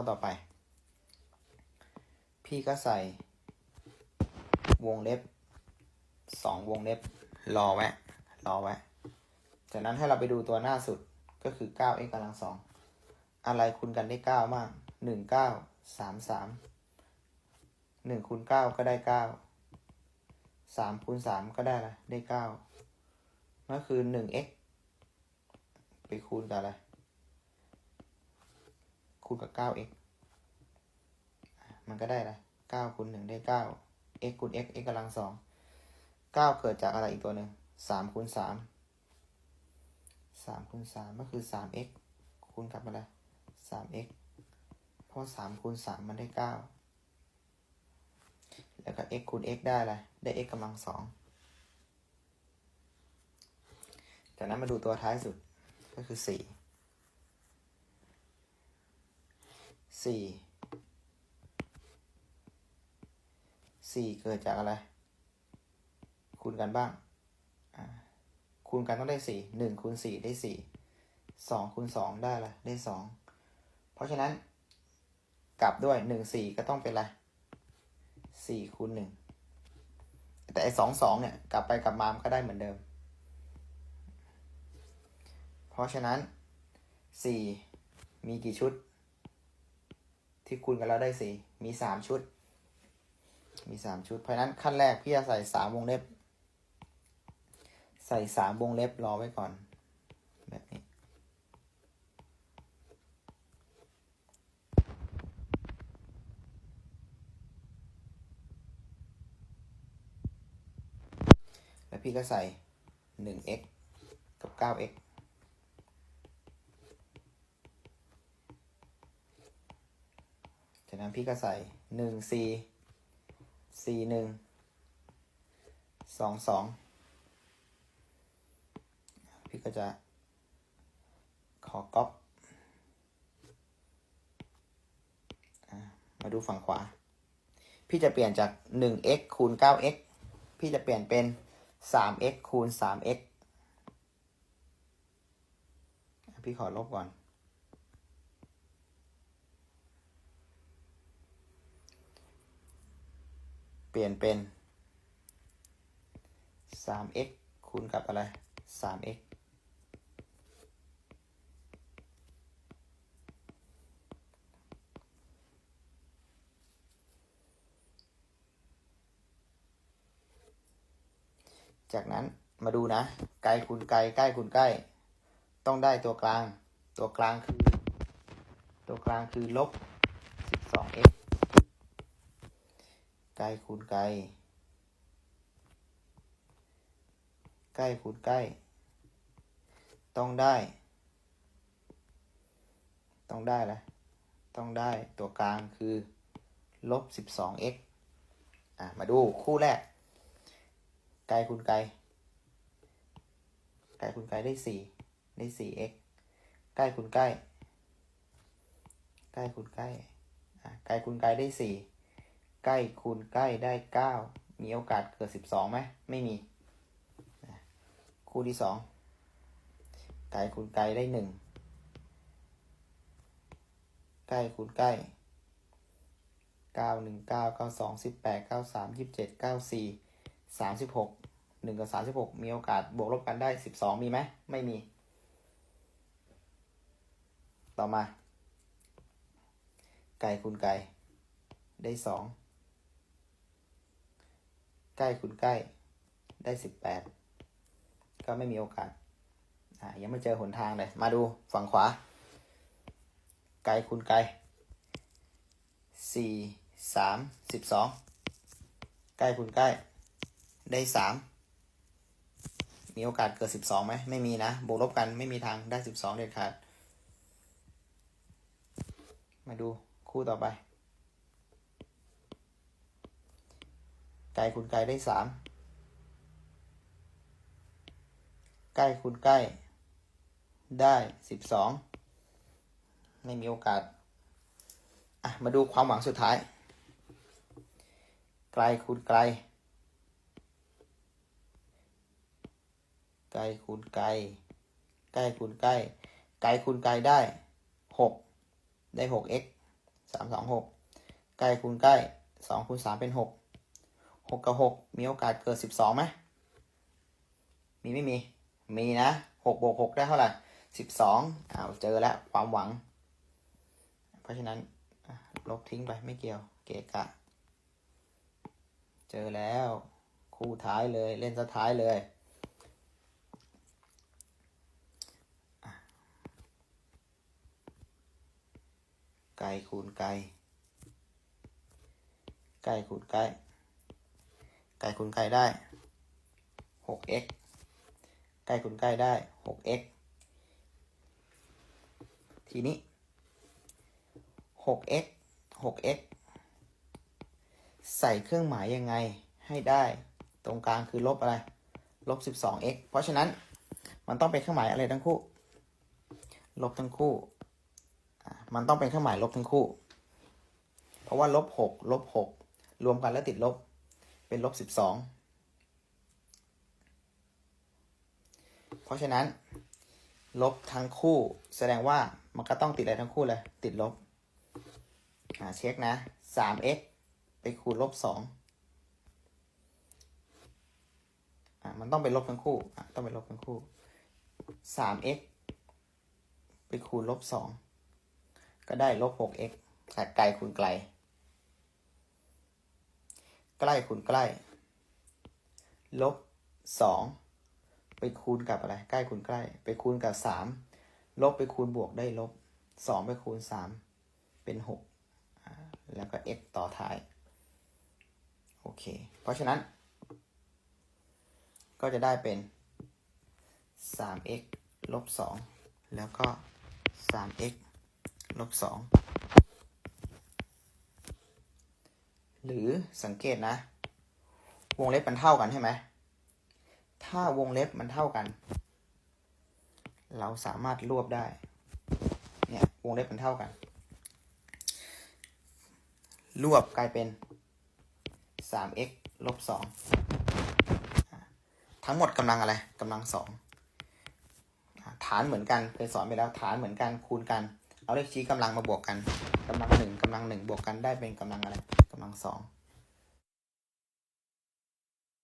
อต่อไป พี่ก็ใส่ วงเล็บสองวงเล็บ รอไว้ รอไว้ จากนั้นให้เราไปดูตัวหน้าสุดก็คือ 9x กำลังสอง อะไรคูณกันได้ 9 มาก 1 9 3 3 1คูณ9ก็ได้ 9 3คูณ3ก็ได้ละได้9นั่นคือ 1x ไปคูณกับอะไร คูณกับ 9x มันก็ได้ละ9คูณ1ได้ 9 x คูณ x x กำลังสอง9เกิดจากอะไรอีกตัวหนึ่ง3คูณ3 3คูณ3ก็คือ 3x คูณกับอะไร 3x เพราะ3คูณ3มันได้ 9 แล้วก็ x คูณ x ได้อะไรได้ x กำลังสองจากนั้นมาดูตัวท้ายสุดก็คือ 4 4 4เกิดจากอะไร คูณกันบ้าง คูณกันต้องได้4 1คูณ4ได้4 2คูณ2ได้ละได้2เพราะฉะนั้น กลับด้วย1 4ก็ต้องเป็นอะไร4คูณ1แต่ไอ้2 2เนี่ย กลับไปกลับมามก็ได้เหมือนเดิม เพราะฉะนั้น4มีกี่ชุด ที่คูณกันแล้วได้4มี3ชุด มี3ชุด เพราะนั้นขั้นแรกพี่จะใส่3วงเล็บ ใส่3วงเล็บรอไว้ก่อน แบบนี้ แล้วพี่ก็ใส่ 1x กับ 9x จาก นั้นพี่ก็ใส่1 4 4 1 2 2พี่ก็จะขอก๊อปมาดูฝั่งขวา พี่จะเปลี่ยนจาก 1x คูณ 9x พี่จะเปลี่ยนเป็น 3x คูณ 3x อะพี่ขอลบก่อน เปลี่ยนเป็น 3x คูณกับอะไร 3x จากนั้นมาดูนะไกลคูณไกลใกล้คูณใกล้ ต้องได้ตัวกลาง ตัวกลางคือ ตัวกลางคือลบ 12x ไกล้คูณไกล ใกล้คูณใกล้ ต้องได้ ต้องได้ละต้องได้ตัวกลางคือลบ 12x อะ มาดูคู่แรก ไกลคูณไกล ไกลคูณไกลได้สี่ได้สี่ x ใกล้คูณใกล้ ใกล้คูณใกล้ อะ ไกลคูณไกลได้สี่ ใกล้คูณใกล้ได้เก้ามีโอกาสเกิดสิบสองไหมไม่มี คู่ที่สองไกลคูณไกลได้หนึ่งใกล้คูณใกล้เก้าหนึ่งเก้าเก้าสองสิบแปดเก้าสามยี่สิบเจ็ดเก้าสี่สามสิบหกหนึ่งกับสามสิบหกมีโอกาสบวกลบกันได้สิบสองมีไหมไม่มี ต่อมา ไกลคูณไกลได้สอง ใกล้คูณใกล้ได้สิบแปดก็ไม่มีโอกาสอ่ายังไม่เจอหนทางเลย มาดูฝั่งขวา ไกลคูณไกลสี่สามสิบสองใกล้คูณใกล้ ได้สามมีโอกาสเกิดสิบสองไหมไม่มีนะบวกลบกันไม่มีทางได้สิบสองเด็ดขาด มาดูคู่ต่อไป ไก ลคูณไกลได้สามใกล้คูณใกล้ ได้สิบสองไม่มีโอกาส อะ มาดูความหวังสุดท้าย ไกลคูณไกล ไกลคูณไกล ใกล้คูณใกล้ ไกลคูณไกลได้หกได้หก x สามสองหกใกล้คูณใกล้สองคูณสามเป็นหก หกกับหกมีโอกาสเกิดสิบสองไหมมีไม่มี มีนะหกบวกหกได้เท่าไหร่สิบสองอ้าวเจอแล้วความหวัง เพราะฉะนั้นลบทิ้งไปไม่เกี่ยว เกะกะ เจอแล้ว คู่ท้ายเลยเล่นสุดท้ายเลยไกลคูณไกลไกลคูณไกล ไกลคูณไกลได้ 6x ใกล้คูณใกล้ได้ 6x ทีนี้ 6x 6x ใส่เครื่องหมายยังไงให้ได้ตรงกลางคือลบอะไร ลบ 12x เพราะฉะนั้นมันต้องเป็นเครื่องหมายอะไรทั้งคู่ ลบทั้งคู่ มันต้องเป็นเครื่องหมายลบทั้งคู่ เพราะว่าลบ 6 ลบ 6 รวมกันแล้วติดลบ เป็นลบ12เพราะฉะนั้น ลบทั้งคู่แสดงว่ามันก็ต้องติดอะไรทั้งคู่เลย ติดลบอ่าเช็คนะ 3x ไปคูณลบ2อ่ามันต้องเป็นลบทั้งคู่อะต้องเป็นลบทั้งคู่ 3x ไปคูณลบ2ก็ได้ลบ 6x ไกลคูณไกล ใกล้คูณใกล้ ลบสองไปคูณกับอะไร ใกล้คูณใกล้ ไปคูณกับสามลบไปคูณบวกได้ลบสองไปคูณสามเป็นหกแล้วก็ x ต่อท้าย โอเค เพราะฉะนั้น ก็จะได้เป็น 3x ลบ 2 แล้วก็ 3x ลบ 2 หรือสังเกตนะ วงเล็บมันเท่ากันใช่ไหม ถ้าวงเล็บมันเท่ากัน เราสามารถรวบได้ เนี่ย วงเล็บมันเท่ากัน รวบกลายเป็น 3x ลบ2อะทั้งหมดกำลังอะไรกำลังสองฐานเหมือนกันเคยสอนไปแล้วฐานเหมือนกันคูณกัน เอาเลขชี้กำลังมาบวกกันกำลังหนึ่งกำลังหนึ่งบวกกันได้เป็นกำลังอะไร สอง